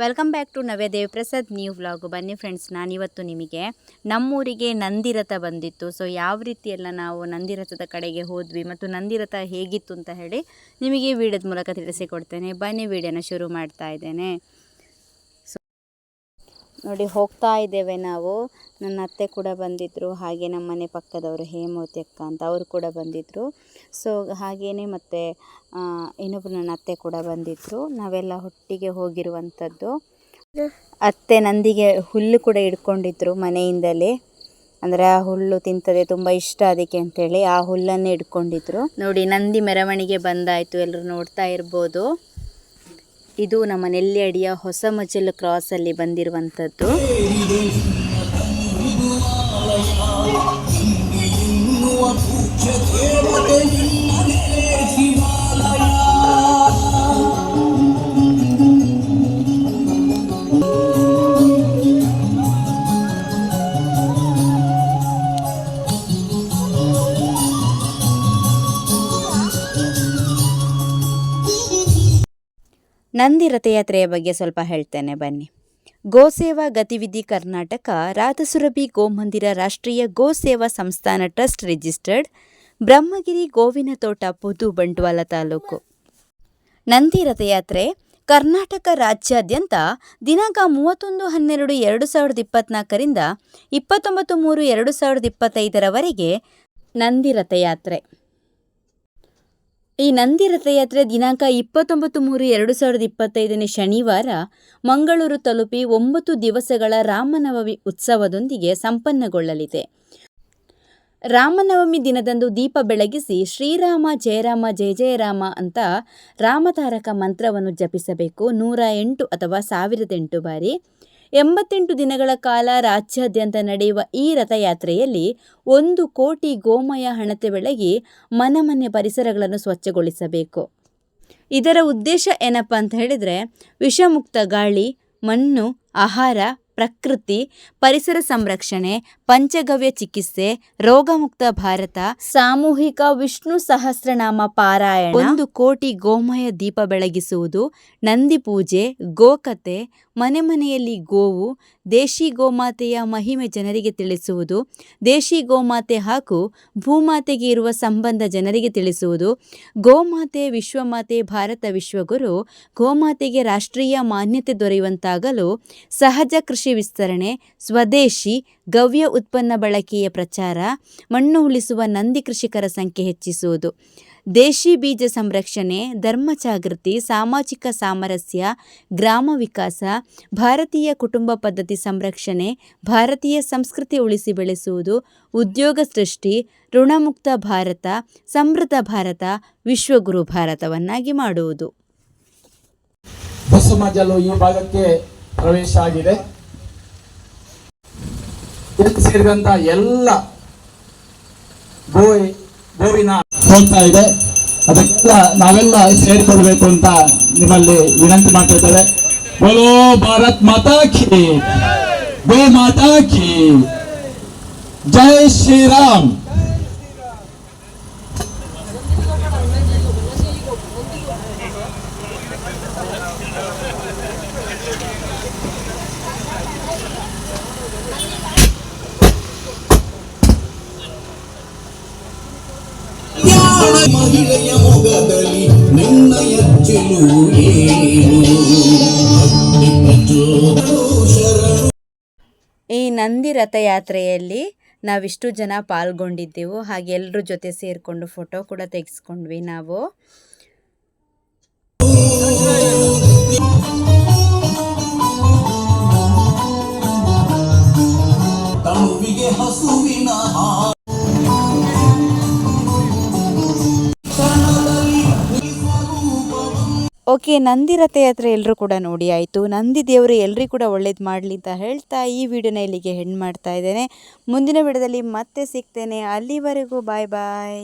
Welcome back to Navya Devaprasad new vlog. ಬನ್ನಿ friends, ನಾನಿವತ್ತು ನಿಮಗೆ ನಮ್ಮೂರಿಗೆ ನಂದಿರಥ ಬಂದಿತ್ತು. ಸೊ ಯಾವ ರೀತಿ ಎಲ್ಲ ನಾವು ನಂದಿರಥದ ಕಡೆಗೆ ಹೋದ್ವಿ ಮತ್ತು ನಂದಿರಥ ಹೇಗಿತ್ತು ಅಂತ ಹೇಳಿ ನಿಮಗೆ ವಿಡಿಯೋದ ಮೂಲಕ ತಿಳಿಸಿಕೊಡ್ತೇನೆ. ಬನ್ನಿ ವಿಡಿಯೋನ ಶುರು ಮಾಡ್ತಾ ಇದ್ದೇನೆ. ನೋಡಿ, ಹೋಗ್ತಾ ಇದ್ದೇವೆ ನಾವು. ನನ್ನ ಅತ್ತೆ ಕೂಡ ಬಂದಿದ್ದರು ಹಾಗೆ ನಮ್ಮ ಮನೆ ಪಕ್ಕದವರು ಹೇಮಾವತಿ ಅಕ್ಕ ಅಂತ ಅವರು ಕೂಡ ಬಂದಿದ್ದರು ಸೊ ಹಾಗೆಯೇ ಮತ್ತು ಇನ್ನೊಬ್ಬರು ನನ್ನ ಅತ್ತೆ ಕೂಡ ಬಂದಿದ್ದರು ನಾವೆಲ್ಲ ಒಟ್ಟಿಗೆ ಹೋಗಿರುವಂಥದ್ದು. ಅತ್ತೆ ನಂದಿಗೆ ಹುಲ್ಲು ಕೂಡ ಇಟ್ಕೊಂಡಿದ್ರು ಮನೆಯಿಂದಲೇ. ಅಂದರೆ ಆ ಹುಲ್ಲು ತಿಂತದೆ, ತುಂಬ ಇಷ್ಟ ಅದಕ್ಕೆ ಅಂತೇಳಿ ಆ ಹುಲ್ಲನ್ನೇ ಇಟ್ಕೊಂಡಿದ್ರು ನೋಡಿ, ನಂದಿ ಮೆರವಣಿಗೆ ಬಂದಾಯಿತು ಎಲ್ಲರೂ ನೋಡ್ತಾ ಇರ್ಬೋದು. ಇದು ನಮ್ಮ ನೆಲ್ಲಿಯಡಿಯ ಹೊಸ ಮಜಲು ಕ್ರಾಸಲ್ಲಿ ಬಂದಿರುವಂಥದ್ದು. ನಂದಿ ರಥಯಾತ್ರೆಯ ಬಗ್ಗೆ ಸ್ವಲ್ಪ ಹೇಳ್ತೇನೆ, ಬನ್ನಿ. ಗೋಸೇವಾ ಗತಿವಿಧಿ ಕರ್ನಾಟಕ ರಾಧಸುರಭಿ ಗೋಮಂದಿರ ರಾಷ್ಟ್ರೀಯ ಗೋಸೇವಾ ಸಂಸ್ಥಾನ ಟ್ರಸ್ಟ್ ರಿಜಿಸ್ಟರ್ಡ್, ಬ್ರಹ್ಮಗಿರಿ ಗೋವಿನ ತೋಟ ಪುದು ಬಂಟ್ವಾಲ ತಾಲೂಕು. ನಂದಿ ರಥಯಾತ್ರೆ ಕರ್ನಾಟಕ ರಾಜ್ಯಾದ್ಯಂತ ದಿನಾಂಕ ಮೂವತ್ತೊಂದು ಹನ್ನೆರಡು ಎರಡು ಸಾವಿರದ ಇಪ್ಪತ್ನಾಲ್ಕರಿಂದ ಇಪ್ಪತ್ತೊಂಬತ್ತು ಮೂರು ಎರಡು ಸಾವಿರದ ಇಪ್ಪತ್ತೈದರವರೆಗೆ ನಂದಿ ರಥಯಾತ್ರೆ ಈ ನಂದಿ ರಥಯಾತ್ರೆ ದಿನಾಂಕ ಇಪ್ಪತ್ತೊಂಬತ್ತು ಮೂರು ಎರಡು ಸಾವಿರದ ಇಪ್ಪತ್ತೈದನೇ ಶನಿವಾರ ಮಂಗಳೂರು ತಲುಪಿ ಒಂಬತ್ತು ದಿವಸಗಳ ರಾಮನವಮಿ ಉತ್ಸವದೊಂದಿಗೆ ಸಂಪನ್ನಗೊಳ್ಳಲಿದೆ. ರಾಮನವಮಿ ದಿನದಂದು ದೀಪ ಬೆಳಗಿಸಿ ಶ್ರೀರಾಮ ಜಯರಾಮ ಜಯ ಜಯರಾಮ ಅಂತ ರಾಮತಾರಕ ಮಂತ್ರವನ್ನು ಜಪಿಸಬೇಕು. ನೂರ ಎಂಟು ಅಥವಾ ಸಾವಿರದ ಎಂಟು ಬಾರಿ. ಎಂಬತ್ತೆಂಟು ದಿನಗಳ ಕಾಲ ರಾಜ್ಯಾದ್ಯಂತ ನಡೆಯುವ ಈ ರಥಯಾತ್ರೆಯಲ್ಲಿ ಒಂದು ಕೋಟಿ ಗೋಮಯ ಹಣತೆ ಬೆಳಗಿ ಮನೆ ಮನೆ ಪರಿಸರಗಳನ್ನು ಸ್ವಚ್ಛಗೊಳಿಸಬೇಕು. ಇದರ ಉದ್ದೇಶ ಏನಪ್ಪ ಅಂತ ಹೇಳಿದರೆ, ವಿಷಮುಕ್ತ ಗಾಳಿ, ಮಣ್ಣು, ಆಹಾರ ಪ್ರಕೃತಿ, ಪರಿಸರ ಸಂರಕ್ಷಣೆ, ಪಂಚಗವ್ಯ ಚಿಕಿತ್ಸೆ, ರೋಗಮುಕ್ತ ಭಾರತ, ಸಾಮೂಹಿಕ ವಿಷ್ಣು ಸಹಸ್ರನಾಮ ಪಾರಾಯಣ, ಒಂದು ಕೋಟಿ ಗೋಮಯ ದೀಪ ಬೆಳಗಿಸುವುದು, ನಂದಿ ಪೂಜೆ, ಗೋಕತೆ, ಮನೆ ಮನೆಯಲ್ಲಿ ಗೋವು, ದೇಶಿ ಗೋಮಾತೆಯ ಮಹಿಮೆ ಜನರಿಗೆ ತಿಳಿಸುವುದು, ದೇಶಿ ಗೋಮಾತೆ ಹಾಗೂ ಭೂಮಾತೆಗೆ ಇರುವ ಸಂಬಂಧ ಜನರಿಗೆ ತಿಳಿಸುವುದು, ಗೋಮಾತೆ ವಿಶ್ವಮಾತೆ ಭಾರತ ವಿಶ್ವಗುರು, ಗೋಮಾತೆಗೆ ರಾಷ್ಟ್ರೀಯ ಮಾನ್ಯತೆ ದೊರೆಯುವಂತಾಗಲು ಸಹಜ ಕೃಷಿ ವಿಸ್ತರಣೆ, ಸ್ವದೇಶಿ ಗವ್ಯ ಉತ್ಪನ್ನ ಬಳಕೆಯ ಪ್ರಚಾರ, ಮಣ್ಣು ಉಳಿಸುವ ನಂದಿ ಕೃಷಿಕರ ಸಂಖ್ಯೆ ಹೆಚ್ಚಿಸುವುದು. ದೇಶಿ ಬೀಜ ಸಂರಕ್ಷಣೆ, ಧರ್ಮ ಜಾಗೃತಿ, ಸಾಮಾಜಿಕ ಸಾಮರಸ್ಯ, ಗ್ರಾಮ ವಿಕಾಸ, ಭಾರತೀಯ ಕುಟುಂಬ ಪದ್ಧತಿ ಸಂರಕ್ಷಣೆ, ಭಾರತೀಯ ಸಂಸ್ಕೃತಿ ಉಳಿಸಿ ಬೆಳೆಸುವುದು, ಉದ್ಯೋಗ ಸೃಷ್ಟಿ, ಋಣಮುಕ್ತ ಭಾರತ, ಸಮೃದ್ಧ ಭಾರತ, ವಿಶ್ವಗುರು ಭಾರತವನ್ನಾಗಿ ಮಾಡುವುದು. ಈ ಭಾಗಕ್ಕೆ ಪ್ರವೇಶ ಆಗಿದೆ. ಇದಕ್ಕೆ ಎಲ್ಲ ಗೋವಿ ಗೋವಿನ ಹೋಗ್ತಾ ಇದೆ. ಅದಕ್ಕೆಲ್ಲ ನಾವೆಲ್ಲ ಸೇರಿಕೊಳ್ಬೇಕು ಅಂತ ನಿಮ್ಮಲ್ಲಿ ವಿನಂತಿ ಮಾಡ್ತಾ ಇದ್ದಾರೆ. ಬೋಲೋ ಭಾರತ್ ಮಾತಾ ಕಿ ಗೋ ಮಾತಾ ಕಿ. ಜೈ ಶ್ರೀರಾಮ್. ಮಹಿಳೆಯ ಈ ನಂದಿ ರಥಯಾತ್ರೆಯಲ್ಲಿ ನಾವಿಷ್ಟು ಜನ ಪಾಲ್ಗೊಂಡಿದ್ದೆವು. ಹಾಗೆ ಎಲ್ಲರ ಜೊತೆ ಸೇರಿಕೊಂಡು ಫೋಟೋ ಕೂಡ ತೆಗೆಸ್ಕೊಂಡ್ವಿ ನಾವು. ಓಕೆ, ನಂದಿ ರಥಯಾತ್ರೆ ಎಲ್ಲರೂ ಕೂಡ ನೋಡಿ ಆಯಿತು. ನಂದಿ ದೇವರು ಎಲ್ಲರಿಗೂ ಕೂಡ ಒಳ್ಳೇದು ಮಾಡಲಿ ಅಂತ ಹೇಳ್ತಾ ಈ ವಿಡಿಯೋನ ಇಲ್ಲಿಗೆ ಹೆಣ್ಣು ಮಾಡ್ತಾ ಇದ್ದೇನೆ. ಮುಂದಿನ ವಿಡಿಯೋದಲ್ಲಿ ಮತ್ತೆ ಸಿಗ್ತೇನೆ. ಅಲ್ಲಿವರೆಗೂ ಬಾಯ್ ಬಾಯ್.